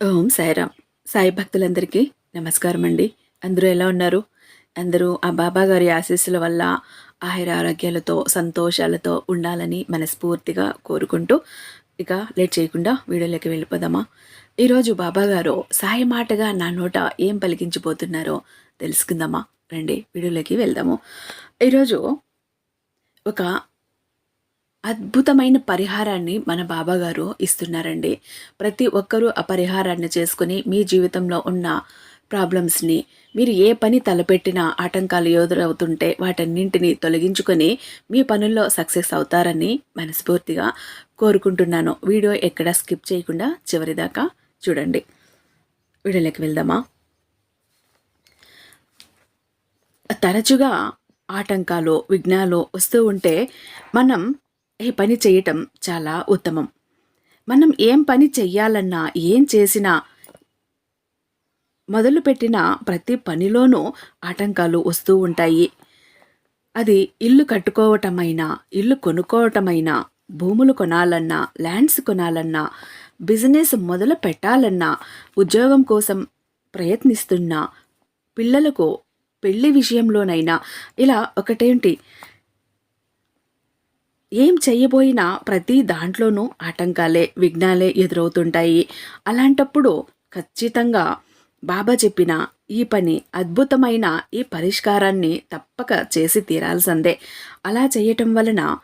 ఓం సాయిరామ్. సాయి భక్తులందరికీ నమస్కారం అండి అందరూ ఎలా ఉన్నారు? అందరూ ఆ బాబా గారి ఆశీస్సుల వల్ల ఆహార ఆరోగ్యాలతో సంతోషాలతో ఉండాలని మనస్ఫూర్తిగా కోరుకుంటూ ఇక లేట్ చేయకుండా వీడియోలోకి వెళ్ళిపోదామా? ఈరోజు బాబా గారు సాయి మాటగా నా నోట ఏం పలికించిపోతున్నారో తెలుసుకుందామా? రండి వీడియోలోకి వెళ్దాము. ఈరోజు ఒక అద్భుతమైన పరిహారాన్ని మన బాబాగారు ఇస్తున్నారండి. ప్రతి ఒక్కరూ ఆ పరిహారాన్ని చేసుకుని మీ జీవితంలో ఉన్న ప్రాబ్లమ్స్ని మీరు ఏ పని తలపెట్టినా ఆటంకాలు ఎదురవుతుంటే వాటన్నింటినీ తొలగించుకొని మీ పనుల్లో సక్సెస్ అవుతారని మనస్ఫూర్తిగా కోరుకుంటున్నాను. వీడియో ఎక్కడ స్కిప్ చేయకుండా చివరిదాకా చూడండి. వీడియోలోకి వెళ్దామా? తరచుగా ఆటంకాలు విఘ్నాలు వస్తూ ఉంటే మనం ఈ పని చేయటం చాలా ఉత్తమం. మనం ఏం పని చెయ్యాలన్నా ఏం చేసినా మొదలుపెట్టిన ప్రతి పనిలోనూ ఆటంకాలు వస్తూ ఉంటాయి. అది ఇల్లు కట్టుకోవటమైనా ఇల్లు కొనుక్కోవటమైనా భూములు కొనాలన్నా ల్యాండ్స్ కొనాలన్నా బిజినెస్ మొదలు పెట్టాలన్నా ఉద్యోగం కోసం ప్రయత్నిస్తున్నా పిల్లలకు పెళ్ళి విషయంలోనైనా ఇలా ఒకటేంటి? ఏం చెయ్యబోయినా ప్రతి దాంట్లోనూ ఆటంకాలే విఘ్నాలే ఎదురవుతుంటాయి. అలాంటప్పుడు ఖచ్చితంగా బాబా చెప్పిన ఈ పని అద్భుతమైన ఈ పరిష్కారాన్ని తప్పక చేసి తీరాల్సిందే. అలా చేయటం వలన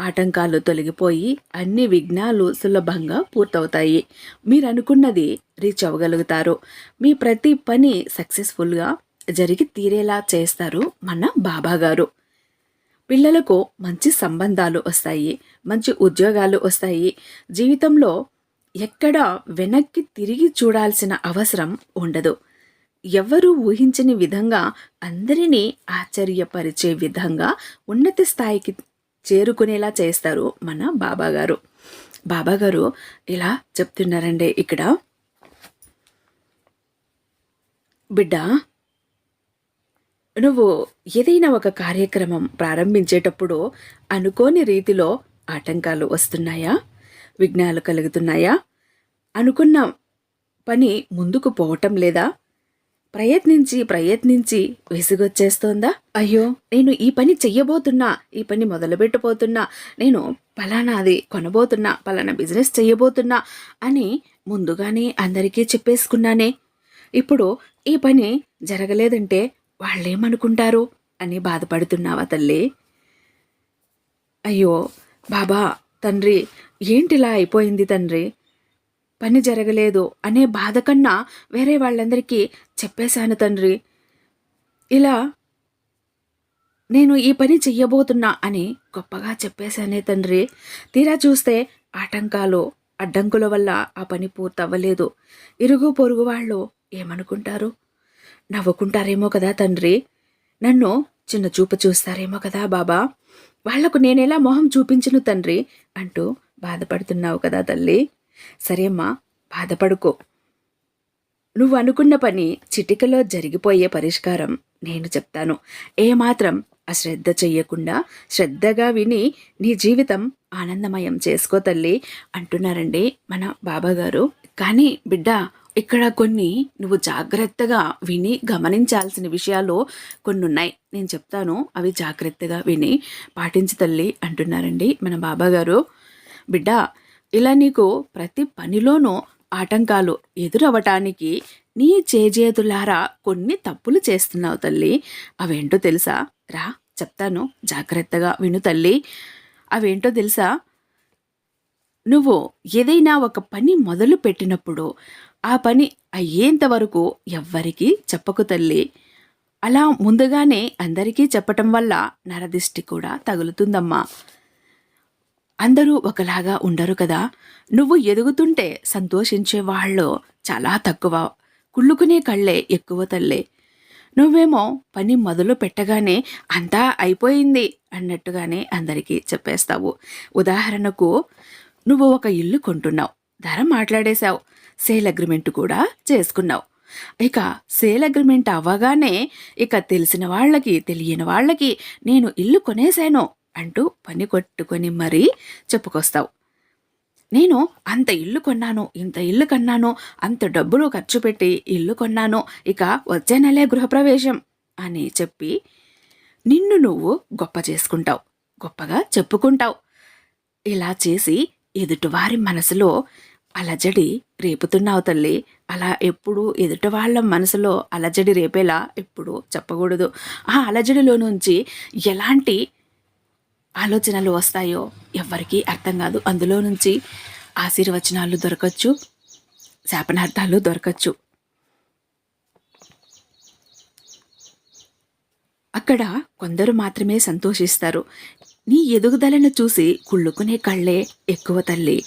ఆటంకాలు తొలగిపోయి అన్ని విఘ్నాలు సులభంగా పూర్తవుతాయి. మీరు అనుకున్నది రీచ్ అవ్వగలుగుతారు. మీ ప్రతి పని సక్సెస్ఫుల్గా జరిగి తీరేలా చేస్తారు మన బాబా గారు పిల్లలకు మంచి సంబంధాలు వస్తాయి మంచి ఉద్యోగాలు వస్తాయి. జీవితంలో ఎక్కడ వెనక్కి తిరిగి చూడాల్సిన అవసరం ఉండదు. ఎవరు ఊహించని విధంగా అందరినీ ఆశ్చర్యపరిచే విధంగా ఉన్నత స్థాయికి చేరుకునేలా చేస్తారు మన బాబాగారు. బాబాగారు ఇలా చెప్తున్నారండి ఇక్కడ. బిడ్డ నువ్వు ఏదైనా ఒక కార్యక్రమం ప్రారంభించేటప్పుడు అనుకోని రీతిలో ఆటంకాలు వస్తున్నాయా? విఘ్నాలు కలుగుతున్నాయా? అనుకున్న పని ముందుకు పోవటం లేదా? ప్రయత్నించి ప్రయత్నించి విసుగొచ్చేస్తోందా? అయ్యో నేను ఈ పని చెయ్యబోతున్నా ఈ పని మొదలుపెట్టబోతున్నా నేను పలానాది కొనబోతున్నా పలానా బిజినెస్ చెయ్యబోతున్నా అని ముందుగానే అందరికీ చెప్పేసుకున్నానే. ఇప్పుడు ఈ పని జరగలేదంటే వాళ్ళేమనుకుంటారో అని బాధపడుతున్నావా తల్లి? అయ్యో బాబా తండ్రి ఏంటిలా అయిపోయింది తండ్రి? పని జరగలేదు అనే బాధ కన్నా వేరే వాళ్ళందరికీ చెప్పేశాను తండ్రి. ఇలా నేను ఈ పని చెయ్యబోతున్నా అని గొప్పగా చెప్పేశానే తండ్రి. తీరా చూస్తే ఆటంకాలు అడ్డంకుల వల్ల ఆ పని పూర్తవ్వలేదు. ఇరుగు పొరుగు వాళ్ళు ఏమనుకుంటారు? నవ్వుకుంటారేమో కదా తండ్రి. నన్ను చిన్న చూపు చూస్తారేమో కదా బాబా. వాళ్ళకు నేనెలా మొహం చూపించను తండ్రి అంటూ బాధపడుతున్నావు కదా తల్లి. సరేమ్మా బాధపడుకో. నువ్వు అనుకున్న పని చిటికలో జరిగిపోయే పరిష్కారం నేను చెప్తాను. ఏమాత్రం అశ్రద్ధ చెయ్యకుండా శ్రద్ధగా విని నీ జీవితం ఆనందమయం చేసుకో తల్లి అంటున్నారండి మన బాబాగారు. కానీ బిడ్డ ఇక్కడ కొన్ని నువ్వు జాగ్రత్తగా విని గమనించాల్సిన విషయాలు కొన్ని ఉన్నాయి నేను చెప్తాను అవి జాగ్రత్తగా విని పాటించి తల్లి అంటున్నారండి మన బాబాగారు. బిడ్డ ఇలా నీకు ప్రతి పనిలోనూ ఆటంకాలు ఎదురవ్వటానికి నీ చేజేతులారా కొన్ని తప్పులు చేస్తున్నావు తల్లి. అవేంటో తెలుసా? రా చెప్తాను జాగ్రత్తగా విను తల్లి. అవేంటో తెలుసా? నువ్వు ఏదైనా ఒక పని మొదలు పెట్టినప్పుడు ఆ పని అయ్యేంత వరకు ఎవ్వరికీ చెప్పకు తల్లి. అలా ముందుగానే అందరికీ చెప్పటం వల్ల నరదిష్టి కూడా తగులుతుందమ్మా. అందరూ ఒకలాగా ఉండరు కదా. నువ్వు ఎదుగుతుంటే సంతోషించే వాళ్ళు చాలా తక్కువ. కుళ్ళుకునే కళ్ళే ఎక్కువ తల్లే. నువ్వేమో పని మొదలు పెట్టగానే అంతా అయిపోయింది అన్నట్టుగానే అందరికీ చెప్పేస్తావు. ఉదాహరణకు నువ్వు ఒక ఇల్లు కొంటున్నావు. ధర మాట్లాడేశావు. సేల్ అగ్రిమెంట్ కూడా చేసుకున్నావు. ఇక సేల్ అగ్రిమెంట్ అవ్వగానే ఇక తెలిసిన వాళ్ళకి తెలియని వాళ్ళకి నేను ఇల్లు కొనేశాను అంటూ పని కొట్టుకొని మరీ చెప్పుకొస్తావు. నేను అంత ఇల్లు కొన్నాను ఇంత ఇల్లు కన్నాను అంత డబ్బులు ఖర్చు పెట్టి ఇల్లు కొన్నాను ఇక వచ్చే నెలే గృహప్రవేశం అని చెప్పి నిన్ను నువ్వు గొప్ప చేసుకుంటావు. గొప్పగా చెప్పుకుంటావు. ఇలా చేసి ఎదుటివారి మనసులో అలజడి రేపుతున్నావు తల్లి. అలా ఎప్పుడు ఎదుటి వాళ్ళ మనసులో అలజడి రేపేలా ఎప్పుడు చెప్పకూడదు. ఆ అలజడిలో నుంచి ఎలాంటి ఆలోచనలు వస్తాయో ఎవ్వరికీ అర్థం కాదు. అందులో నుంచి ఆశీర్వచనాలు దొరకచ్చు శాపనార్థాలు దొరకచ్చు. అక్కడ కొందరు మాత్రమే సంతోషిస్తారు. నీ ఎదుగుదలను చూసి కుళ్ళుకునే కళ్ళే ఎక్కువ తల్లి.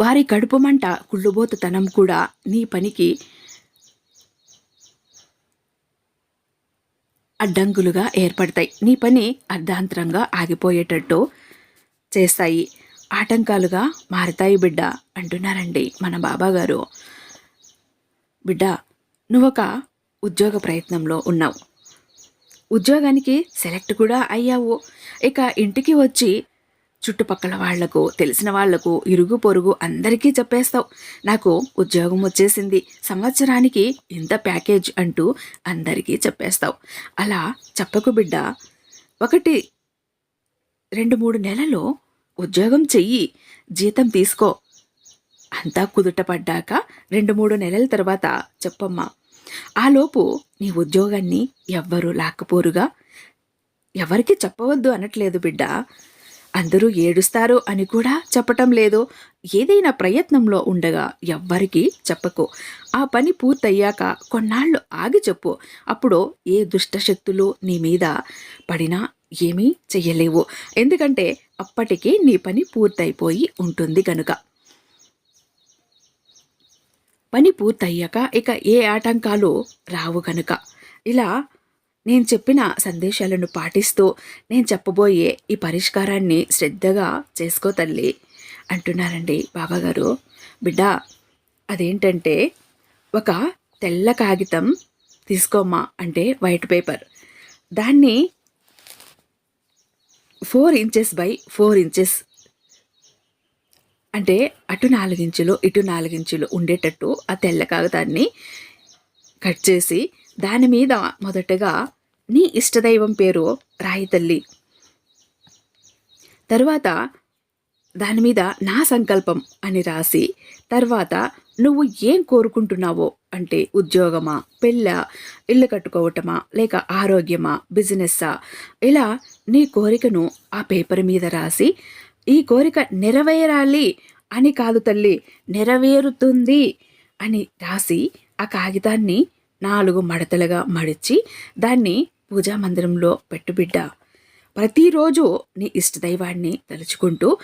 వారి కడుపు మంట కుళ్ళుబోతుతనం కూడా నీ పనికి అడ్డంకులుగా ఏర్పడతాయి. నీ పని అర్ధాంతరంగా ఆగిపోయేటట్టు చేస్తాయి. ఆటంకాలుగా మారతాయి బిడ్డ అంటున్నారండి మన బాబాగారు. బిడ్డ నువ్వొక ఉద్యోగ ప్రయత్నంలో ఉన్నావు. ఉద్యోగానికి సెలెక్ట్ కూడా అయ్యావు. ఇక ఇంటికి వచ్చి చుట్టుపక్కల వాళ్ళకు తెలిసిన వాళ్ళకు ఇరుగు పొరుగు అందరికీ చెప్పేస్తావు. నాకు ఉద్యోగం వచ్చేసింది. సంవత్సరానికి ఇంత ప్యాకేజ్ అంటూ అందరికీ చెప్పేస్తావు. అలా చెప్పకు బిడ్డ. ఒకటి రెండు మూడు నెలలు ఉద్యోగం చెయ్యి. జీతం తీసుకో. అంతా కుదుట పడ్డాక రెండు మూడు నెలల తర్వాత చెప్పమ్మా. ఆలోపు నీ ఉద్యోగాన్ని ఎవ్వరూ లాక్కపోరుగా? ఎవరికి చెప్పవద్దు అనట్లేదు బిడ్డ. అందరూ ఏడుస్తారు అని కూడా చెప్పటం లేదు. ఏదైనా ప్రయత్నంలో ఉండగా ఎవ్వరికీ చెప్పకు. ఆ పని పూర్తయ్యాక కొన్నాళ్ళు ఆగి చెప్పు. అప్పుడు ఏ దుష్టశక్తులు నీ మీద పడినా ఏమీ చెయ్యలేవు. ఎందుకంటే అప్పటికి నీ పని పూర్తయిపోయి ఉంటుంది కనుక పని పూర్తయ్యాక ఇక ఏ ఆటంకాలు రావు గనుక. ఇలా నేను చెప్పిన సందేశాలను పాటిస్తూ నేను చెప్పబోయే ఈ పరిష్కారాన్ని శ్రద్ధగా చేసుకో తల్లి అంటున్నారండి బాబాగారు. బిడ్డ అదేంటంటే ఒక తెల్ల కాగితం తీసుకోమ్మా అంటే వైట్ పేపర్ దాన్ని four inches by four inches అంటే అటు నాలుగించులు ఇటు నాలుగించులు ఉండేటట్టు ఆ తెల్ల కాగితాన్ని కట్ చేసి దాని మీద మొదటగా నీ ఇష్టదైవం పేరు రాయి తల్లి. తర్వాత దాని మీద నా సంకల్పం అని రాసి తర్వాత నువ్వు ఏం కోరుకుంటున్నావో అంటే ఉద్యోగమా పెళ్ళ ఇల్లు కట్టుకోవటమా లేక ఆరోగ్యమా బిజినెస్సా ఇలా నీ కోరికను ఆ పేపర్ మీద రాసి ఈ కోరిక నెరవేరాలి అని కాదు తల్లి నెరవేరుతుంది అని రాసి ఆ కాగితాన్ని నాలుగు మడతలుగా మడిచి దాన్ని పూజా మందిరంలో పెట్టుబిడ్డ ప్రతిరోజు నీ ఇష్టదైవాన్ని తలుచుకుంటూ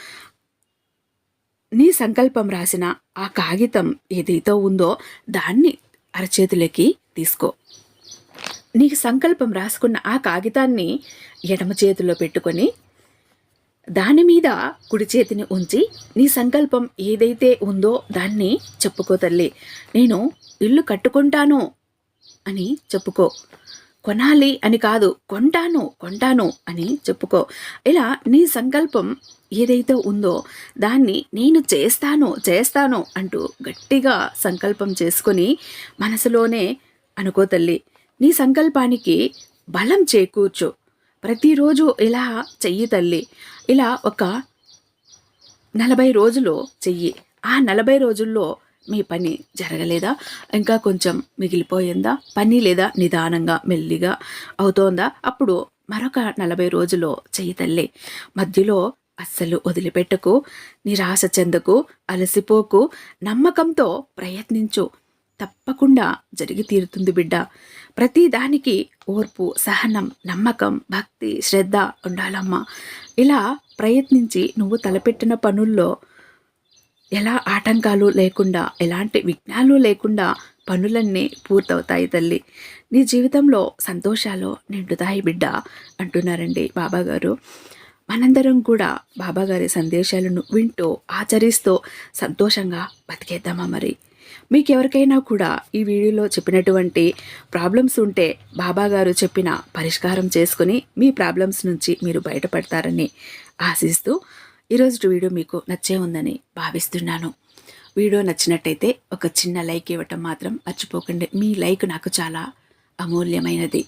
నీ సంకల్పం రాసిన ఆ కాగితం ఏదైతే ఉందో దాన్ని అరచేతులకి తీసుకో. నీకు సంకల్పం రాసుకున్న ఆ కాగితాన్ని ఎడమ చేతిలో పెట్టుకొని దాని మీద కుడి చేతిని ఉంచి నీ సంకల్పం ఏదైతే ఉందో దాన్ని చెప్పుకో తల్లి. నేను ఇల్లు కట్టుకుంటాను అని చెప్పుకో. కొనాలి అని కాదు కొంటాను కొంటాను అని చెప్పుకో. ఇలా నీ సంకల్పం ఏదైతే ఉందో దాన్ని నేను చేస్తాను చేస్తాను అంటూ గట్టిగా సంకల్పం చేసుకొని మనసులోనే అనుకో తల్లి. నీ సంకల్పానికి బలం చేకూర్చు. ప్రతిరోజు ఇలా చెయ్యి తల్లి. ఇలా ఒక నలభై రోజులు చెయ్యి. ఆ నలభై రోజుల్లో మీ పని జరగలేదా? ఇంకా కొంచెం మిగిలిపోయిందా? పని లేదా? నిదానంగా మెల్లిగా అవుతోందా? అప్పుడు మరొక నలభై రోజులో చెయ్యి తల్లి. మధ్యలో అస్సలు వదిలిపెట్టకు నిరాశ చెందకు అలసిపోకు నమ్మకంతో ప్రయత్నించు. తప్పకుండా జరిగి తీరుతుంది బిడ్డ. ప్రతి దానికి ఓర్పు సహనం నమ్మకం భక్తి శ్రద్ధ ఉండాలమ్మా. ఇలా ప్రయత్నించి నువ్వు తలపెట్టిన పనుల్లో ఎలా ఆటంకాలు లేకుండా ఎలాంటి విఘ్నాలు లేకుండా పనులన్నీ పూర్తవుతాయి తల్లి. నీ జీవితంలో సంతోషాలు నిండుతాయి బిడ్డ అంటున్నారండి బాబాగారు. మనందరం కూడా బాబాగారి సందేశాలను వింటూ ఆచరిస్తూ సంతోషంగా బతికేద్దామా మరి? మీకు ఎవరికైనా కూడా ఈ వీడియోలో చెప్పినటువంటి ప్రాబ్లమ్స్ ఉంటే బాబా గారు చెప్పిన పరిష్కారం చేసుకుని మీ ప్రాబ్లమ్స్ నుంచి మీరు బయటపడతారని ఆశిస్తూ ఈరోజు వీడియో మీకు నచ్చే ఉందని భావిస్తున్నాను. వీడియో నచ్చినట్టయితే ఒక చిన్న లైక్ ఇవ్వటం మాత్రం మర్చిపోకండి. మీ లైక్ నాకు చాలా అమూల్యమైనది.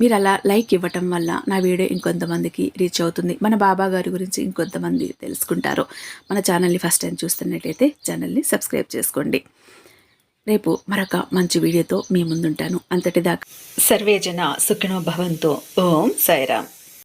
మీరు అలా లైక్ ఇవ్వటం వల్ల నా వీడియో ఇంకొంతమందికి రీచ్ అవుతుంది. మన బాబా గారి గురించి ఇంకొంతమంది తెలుసుకుంటారు. మన ఛానల్ని ఫస్ట్ టైం చూస్తున్నట్లయితే ఛానల్ని సబ్స్క్రైబ్ చేసుకోండి. రేపు మరొక మంచి వీడియోతో మీ ముందుంటాను. అంతటిదాకా. సర్వేజన సుఖినో భవంతో. ఓం సాయిరామ్.